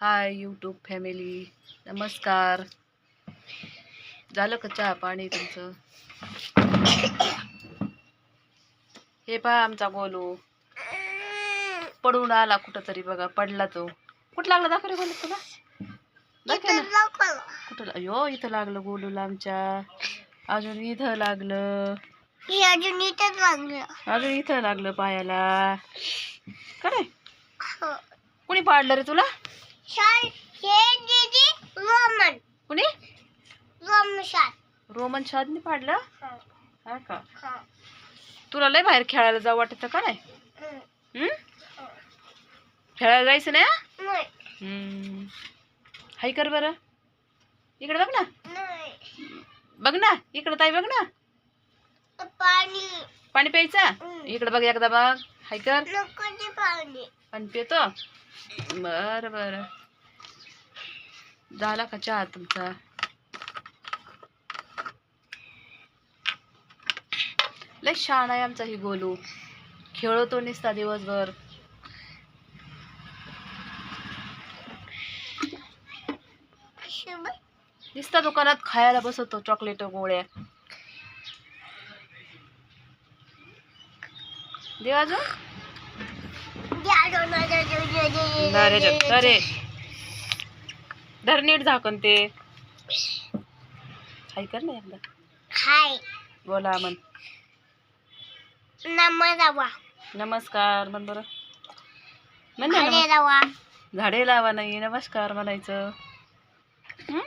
Hi YouTube family नमस्कार. झालं का चहा पाणी तुमचं? हे पहा आमचा गोलू. पडून आला कुठं तरी बघा पडला तो. कुठं लागला? दाखव रे गोलू तुला. दाखव ना. कुठं अयो इथं लागलं गोलूला आमच्या. अजून इथं लागलं. अजून इथंच लागलं. अजून इथं लागलं पायाला. काय कुणी पाडलं रे तुला? हे रोमन कुणी? रोमन शादनी पाडलं? हा. का? तुला लय बाहेर खेळायला जाऊ वाटत का नाही? हम्म? खेळायला जायचं नाही हा? हम्म. हाय कर बरं. इकडे बघ ना. नाही. बघ ना. इकडे ताई बघ ना. पाणी. पाणी प्यायचं. इकडे बघ एकदा बघ. हाय कर. नको ते पाणी. पाणी पितो. बर बर. झाला का चहा तुमचा? लय छान आहे आमचा ही गोलू. खेळतो निसता दिवसभर. निसता दुकानात खायला बसवतो चॉकलेट गोळ्या. देव अजून? धर नीट झाकण ते. हाय कर ना एकदा. हाय. बोला मन नमस्कार नमस्कार म्हण बरं. म्हण ना हरे नमस्कार. रवा झाडे लावा नाही नमस्कार म्हणायचं. हं?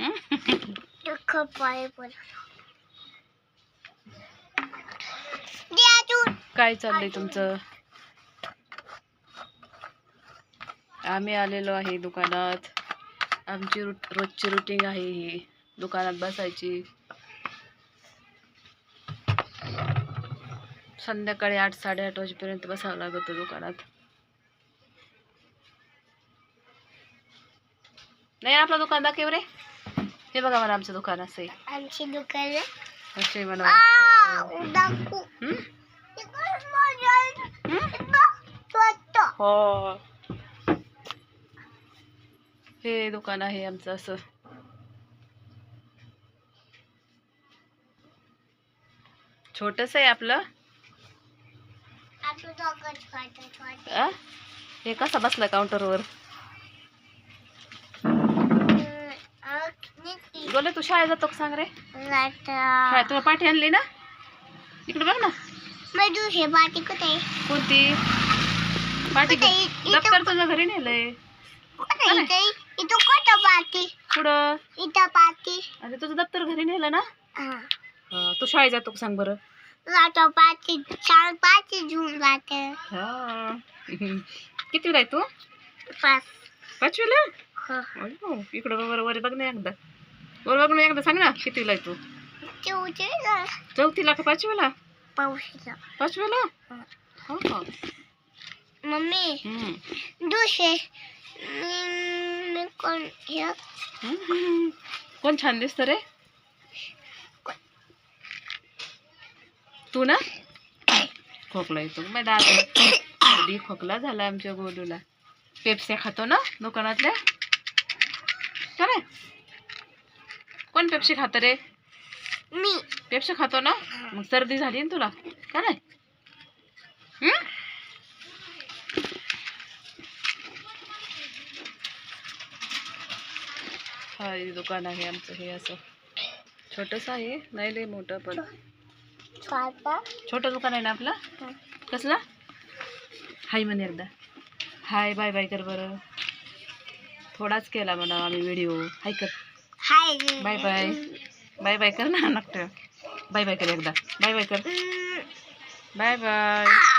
हं? पाय पण काय चाललंय तुमचं? आम्ही आलेलो आहे दुकानात. आमची रुट रोजची रुटीन आहे ही. दुकानात बसायची. संध्याकाळी आठ साडेआठ वाजेपर्यंत बसावं लागतं दुकानात. नाही आपलं दुकान दाखव रे. हे बघा मला आमचं दुकान असं आहे. आमची दुकान असे मला हं? हं? दुकान आहे आमचं असं छोटस आहे आपलं. आ? हे कसा बसला काउंटरवर. बोले तू शाळेत जातो का सांग रे. शाळेत तुला पाठी आणली ना इकडे बघ ना हे कुठे? कोणती पाठी दप्तर तुझ्या घरी नेलंय? इथं- कुठं बाटी पुढं इथं बाटी अरे तुझं दप्तर घरी नेलं ना? हा. तू शाळेत जातो का सांग बरं? लाटा बाटी चार बाटी घेऊन जाते. हा. किती आहे तू? पाच. पाचवीला? हो. अयो, इकडं बरं वर बघ ना एकदा. वर बघ ना एकदा सांग ना कितीला आहे तू? ते उचल चौथीला का पाचवीला? पाऊसला पाचवीला? हा. हो. मम्मी हम्म. दुसरे कोण? हे छान दिसत रे? तू ना? खोकला येतो. कधी खोकला झाला आमच्या गोलूला. पेप्स्या खातो ना दुकानातल्या? का रे कोण पेप्सी खातं रे? मी. पेप्सी खातो ना? मग सर्दी झाली ना तुला. का नाही? हा दुकान आहे आमचं हे असं. छोटंसं आहे नाही लय मोठं पण छोटं दुकान आहे ना आपलं? कसलं? हाय म्हणे एकदा. हाय बाय बाय कर बरं. थोडाच केला म्हणा आम्ही व्हिडिओ. हाय कर. Hi bye bye. Bye bye कर ना नक्ट. बाय बाय कर एकदा. बाय बाय कर. Bye bye.